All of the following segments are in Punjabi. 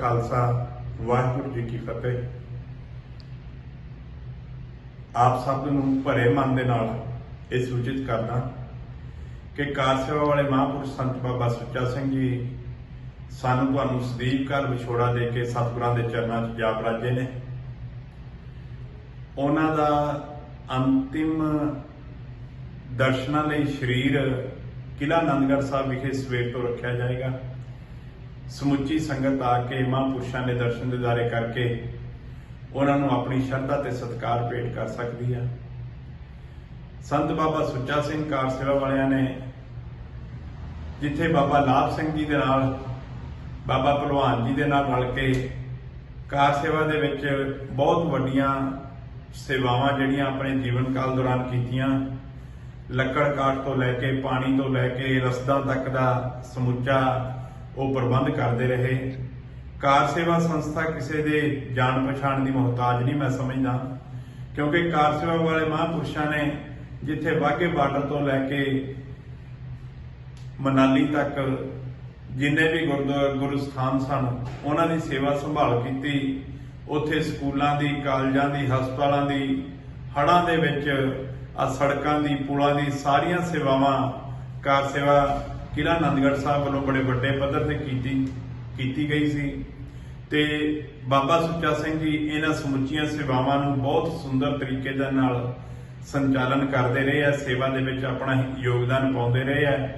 ਖਾਲਸਾ, ਵਾਹਿਗੁਰੂ ਜੀ ਕੀ ਫਤਿਹ। ਆਪ ਸਭ ਨੂੰ ਭਰੇ ਮਨ ਦੇ ਨਾਲ ਇਹ ਸੂਚਿਤ ਕਰਦਾ ਕਿ ਕਾਰ ਸੇਵਾ ਵਾਲੇ ਮਹਾਂਪੁਰਸ਼ ਸੰਤ ਬਾਬਾ ਸੁੱਚਾ ਸਿੰਘ ਜੀ ਸਾਨੂੰ ਤੁਹਾਨੂੰ ਸਦੀਪ ਘਰ ਵਿਛੋੜਾ ਦੇ ਕੇ ਸਤਿਗੁਰਾਂ ਦੇ ਚਰਨਾਂ 'ਚ ਜਾ ਬਰਾਜੇ ਨੇ। ਉਹਨਾਂ ਦਾ ਅੰਤਿਮ ਦਰਸ਼ਨਾਂ ਲਈ ਸਰੀਰ ਕਿਲਾ ਨੰਦਗੜ੍ਹ ਸਾਹਿਬ ਵਿਖੇ ਸਵੇਰ ਤੋਂ ਰੱਖਿਆ ਜਾਏਗਾ। ਸਮੁੱਚੀ ਸੰਗਤ ਆ ਕੇ ਮਹਾਂਪੁਰਸ਼ਾਂ ਦੇ ਦਰਸ਼ਨ ਦਿਦਾਰੇ ਕਰਕੇ ਉਹਨਾਂ ਨੂੰ ਆਪਣੀ ਸ਼ਰਧਾ ਤੇ ਸਤਿਕਾਰ ਭੇਟ ਕਰ ਸਕਦੀ ਆ। ਸੰਤ ਬਾਬਾ ਸੁੱਚਾ ਸਿੰਘ ਕਾਰ ਸੇਵਾ ਵਾਲਿਆਂ ਨੇ ਜਿੱਥੇ ਬਾਬਾ ਲਾਭ ਸਿੰਘ ਜੀ ਦੇ ਨਾਲ, ਬਾਬਾ ਭਲਵਾਨ ਜੀ ਦੇ ਨਾਲ ਰਲ ਕੇ ਕਾਰ ਸੇਵਾ ਦੇ ਵਿੱਚ ਬਹੁਤ ਵੱਡੀਆਂ ਸੇਵਾਵਾਂ ਜਿਹੜੀਆਂ ਆਪਣੇ ਜੀਵਨ ਕਾਲ ਦੌਰਾਨ ਕੀਤੀਆਂ ਲੱਕੜ ਕਾਠ ਤੋਂ ਲੈ ਕੇ, ਪਾਣੀ ਤੋਂ ਲੈ ਕੇ ਰਸਦਾਂ ਤੱਕ ਦਾ ਸਮੁੱਚਾ ਉਹ ਪ੍ਰਬੰਧ ਕਰਦੇ ਰਹੇ। ਕਾਰ ਸੇਵਾ ਸੰਸਥਾ ਕਿਸੇ ਦੇ ਜਾਣ ਪਛਾਣ ਦੀ ਮੁਹਤਾਜ ਨਹੀਂ, ਮੈਂ ਸਮਝਦਾ। ਕਿਉਂਕਿ ਕਾਰ ਸੇਵਾ ਵਾਲੇ ਮਹਾਂਪੁਰਸ਼ਾਂ ਨੇ ਜਿੱਥੇ ਵਾਘੇ ਬਾਰਡਰ ਤੋਂ ਲੈ ਕੇ ਮਨਾਲੀ ਤੱਕ ਜਿੰਨੇ ਵੀ ਗੁਰਦੁਆਰਾ ਗੁਰੂ ਸਥਾਨ ਸਨ, ਉਹਨਾਂ ਦੀ ਸੇਵਾ ਸੰਭਾਲ ਕੀਤੀ। ਉੱਥੇ ਸਕੂਲਾਂ ਦੀ, ਕਾਲਜਾਂ ਦੀ, ਹਸਪਤਾਲਾਂ ਦੀ ਹੜਾਂ ਦੇ ਵਿੱਚ ਆ ਸੜਕਾਂ ਦੀ, ਪੁਲਾਂ ਦੀ ਸਾਰੀਆਂ ਸੇਵਾਵਾਂ ਕਾਰ ਸੇਵਾ ਕਿਲਾ ਆਨੰਦਗੜ੍ਹ ਸਾਹਿਬ ਵੱਲੋਂ ਬੜੇ ਵੱਡੇ ਪੱਧਰ ਤੇ ਕੀਤੀ ਕੀਤੀ ਗਈ ਸੀ। ਤੇ ਬਾਬਾ ਸੁੱਚਾ ਸਿੰਘ ਜੀ ਇਹਨਾਂ ਸਮੁੱਚੀਆਂ ਸੇਵਾਵਾਂ ਨੂੰ ਬਹੁਤ ਸੁੰਦਰ ਤਰੀਕੇ ਦੇ ਨਾਲ ਸੰਚਾਲਨ ਕਰਦੇ ਰਹੇ ਆ, ਸੇਵਾ ਦੇ ਵਿੱਚ ਆਪਣਾ ਯੋਗਦਾਨ ਪਾਉਂਦੇ ਰਹੇ ਆ।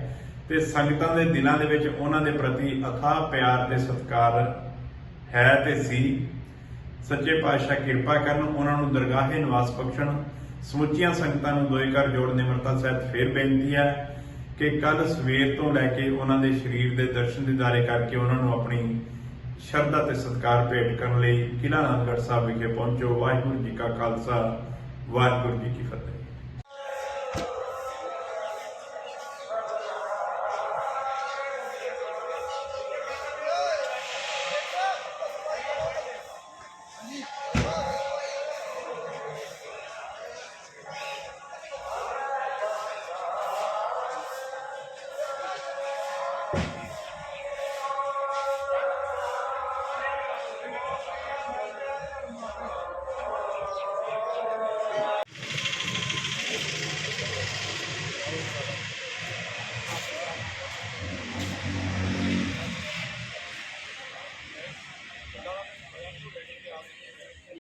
ਤੇ ਸੰਗਤਾਂ ਦੇ ਦਿਲਾਂ ਦੇ ਵਿੱਚ ਉਹਨਾਂ ਦੇ ਪ੍ਰਤੀ ਅਥਾਹ ਪਿਆਰ ਤੇ ਸਤਿਕਾਰ ਹੈ ਤੇ ਸੀ। ਸੱਚੇ ਪਾਤਸ਼ਾਹ ਕਿਰਪਾ ਕਰਨ ਉਹਨਾਂ ਨੂੰ ਦਰਗਾਹੇ ਨਿਵਾਸ ਬਖਸ਼ਣ, ਸਮੁੱਚੀਆਂ ਸੰਗਤਾਂ ਨੂੰ ਦੋਏ ਕਰ ਜੋੜ ਨਿਮਰਤਾ ਸਹਿਤ ਫੇਰ ਬੇਨਤੀ ਹੈ ਕਿ ਕੱਲ ਸਵੇਰ ਤੋਂ ਲੈ ਕੇ ਉਹਨਾਂ ਦੇ ਸਰੀਰ ਦੇ ਦਰਸ਼ਨ ਦਿਦਾਰੇ ਕਰਕੇ ਉਹਨਾਂ ਨੂੰ ਆਪਣੀ ਸ਼ਰਧਾ ਤੇ ਸਤਿਕਾਰ ਭੇਟ ਕਰਨ ਲਈ ਕਿਲਾ ਆਨੰਦਗੜ੍ਹ ਸਾਹਿਬ ਵਿਖੇ ਪਹੁੰਚੋ। ਵਾਹਿਗੁਰੂ ਜੀ ਕਾ ਖਾਲਸਾ, ਵਾਹਿਗੁਰੂ ਜੀ ਕੀ ਫਤਿਹ।